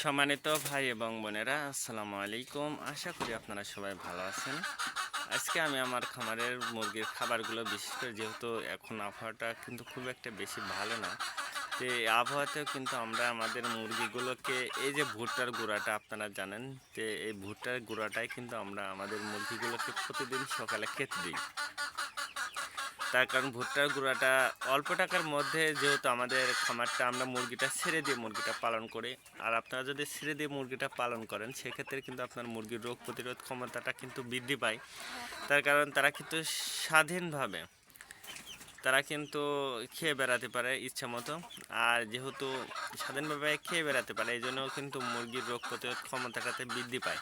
সম্মানিত ভাই এবং বোনেরা, আসসালামু আলাইকুম। আশা করি আপনারা সবাই ভালো আছেন। আজকে আমি আমার খামারের মুরগির খাবারগুলো, বিশেষ করে যেহেতু এখন আবহাওয়াটা কিন্তু খুব একটা বেশি ভালো না, তো এই আবহাওয়াতেও কিন্তু আমরা আমাদের মুরগিগুলোকে, এই যে ভুট্টার গুঁড়াটা আপনারা জানেন যে এই ভুট্টার গুঁড়াটাই কিন্তু আমরা আমাদের মুরগিগুলোকে প্রতিদিন সকালে খেতে দিই। তার কারণ ভুট্টার গুঁড়াটা অল্প টাকার মধ্যে যেহেতু আমাদের খামারটা আমরা মুরগিটা ছেড়ে দিয়ে মুরগিটা পালন করি। আর আপনারা যদি ছেড়ে দিয়ে মুরগিটা পালন করেন, সেক্ষেত্রে কিন্তু আপনার মুরগির রোগ প্রতিরোধ ক্ষমতাটা কিন্তু বৃদ্ধি পায়। তার কারণ তারা কিন্তু স্বাধীনভাবে তারা কিন্তু খেয়ে বেড়াতে পারে ইচ্ছা মতো আর যেহেতু স্বাধীনভাবে খেয়ে বেড়াতে পারে এই জন্য কিন্তু মুরগির রোগ প্রতিরোধ ক্ষমতাটাতে বৃদ্ধি পায়।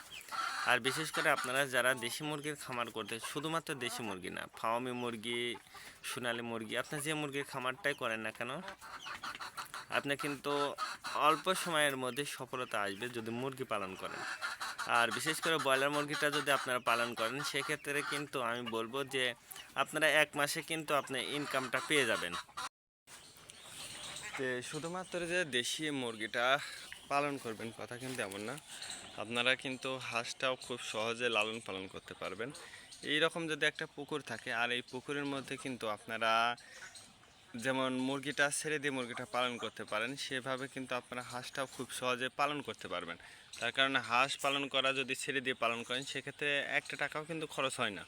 আর বিশেষ করে আপনারা যারা দেশি মুরগির খামার করতে শুধুমাত্র দেশি মুরগি না ফাওয়ামি মুরগি, সোনালি মুরগি, আপনি যে মুরগির খামারটাই করেন না কেন, আপনি কিন্তু অল্প সময়ের মধ্যে সফলতা আসবে যদি মুরগি পালন করেন। আর বিশেষ করে ব্রয়লার মুরগিটা যদি আপনারা পালন করেন, সেক্ষেত্রে কিন্তু আমি বলব যে আপনারা এক মাসে কিন্তু আপনি ইনকামটা পেয়ে যাবেন। শুধুমাত্র যে দেশি মুরগিটা পালন করবেন, কথা কিন্তু এমন না। আপনারা কিন্তু হাঁসটাও খুব সহজে লালন পালন করতে পারবেন। এই রকম যদি একটা পুকুর থাকে, আর এই পুকুরের মধ্যে কিন্তু আপনারা যেমন মুরগিটা ছেড়ে দিয়ে মুরগিটা পালন করতে পারেন, সেভাবে কিন্তু আপনারা হাঁসটাও খুব সহজে পালন করতে পারবেন। তার কারণে হাঁস পালন করা যদি ছেড়ে দিয়ে পালন করেন, সেক্ষেত্রে একটা টাকাও কিন্তু খরচ হয় না।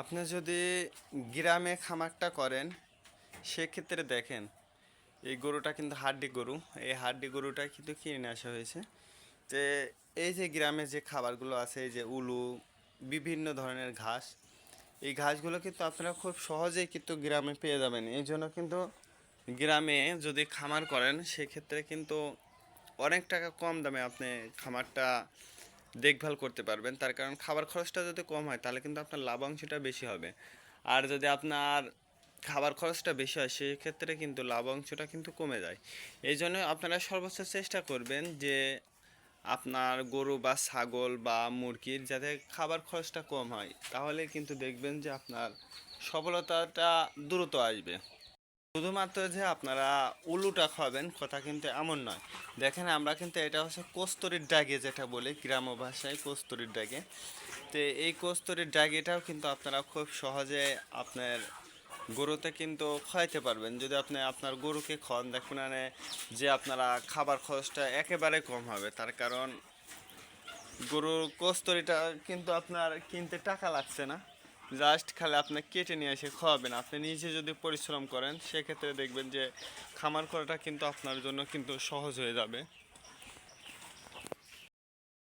আপনি যদি গ্রামে খামারটা করেন, সেক্ষেত্রে দেখেন এই গরুটা কিন্তু হাড্ডি গরু। এই হাড্ডি গরুটা কিন্তু কিনে নিয়ে আসা হয়েছে। যে এই যে গ্রামে যে খাবারগুলো আছে যে উলু, বিভিন্ন ধরনের ঘাস, এই ঘাসগুলো কিন্তু আপনারা খুব সহজেই কিন্তু গ্রামে পেয়ে যাবেন। এই জন্য কিন্তু গ্রামে যদি খামার করেন, সেক্ষেত্রে কিন্তু অনেক টাকা কম দামে আপনি খামারটা দেখভাল করতে পারবেন। তার কারণ খাবার খরচটা যদি কম হয়, তাহলে কিন্তু আপনার লাভাংশটা বেশি হবে। আর যদি আপনার খাবার খরচটা বেশি হয়, সেক্ষেত্রে কিন্তু লাভাংশটা কিন্তু কমে যায়। এই জন্য আপনারা সর্বোচ্চ চেষ্টা করবেন যে আপনার গরু বা ছাগল বা মুরগির যাতে খাবার খরচটা কম হয়, তাহলে কিন্তু দেখবেন যে আপনার সফলতাটা দ্রুত আসবে। শুধুমাত্র যে আপনারা উলুটা খাবেন কথা কিন্তু এমন নয়। দেখেন আমরা কিন্তু এটা হচ্ছে কস্তুরির ডাগে যেটা বলি, গ্রাম্য ভাষায় কস্তুরির ডাগে। তো এই কস্তুরির ডাগেটাও কিন্তু আপনারা খুব সহজে আপনার গরুতে কিন্তু খাইতে পারবেন। যদি আপনি আপনার গরুকে খান দেখুন যে আপনারা খাবার খরচটা একেবারে কম হবে। তার কারণ গরুর কস্তরিটা কিন্তু আপনার কিনতে টাকা লাগছে না। জাস্ট খালি আপনি কেটে নিয়ে এসে খাওয়াবেন। আপনি নিজে যদি পরিশ্রম করেন, সেক্ষেত্রে দেখবেন যে খামার করাটা কিন্তু আপনার জন্য কিন্তু সহজ হয়ে যাবে।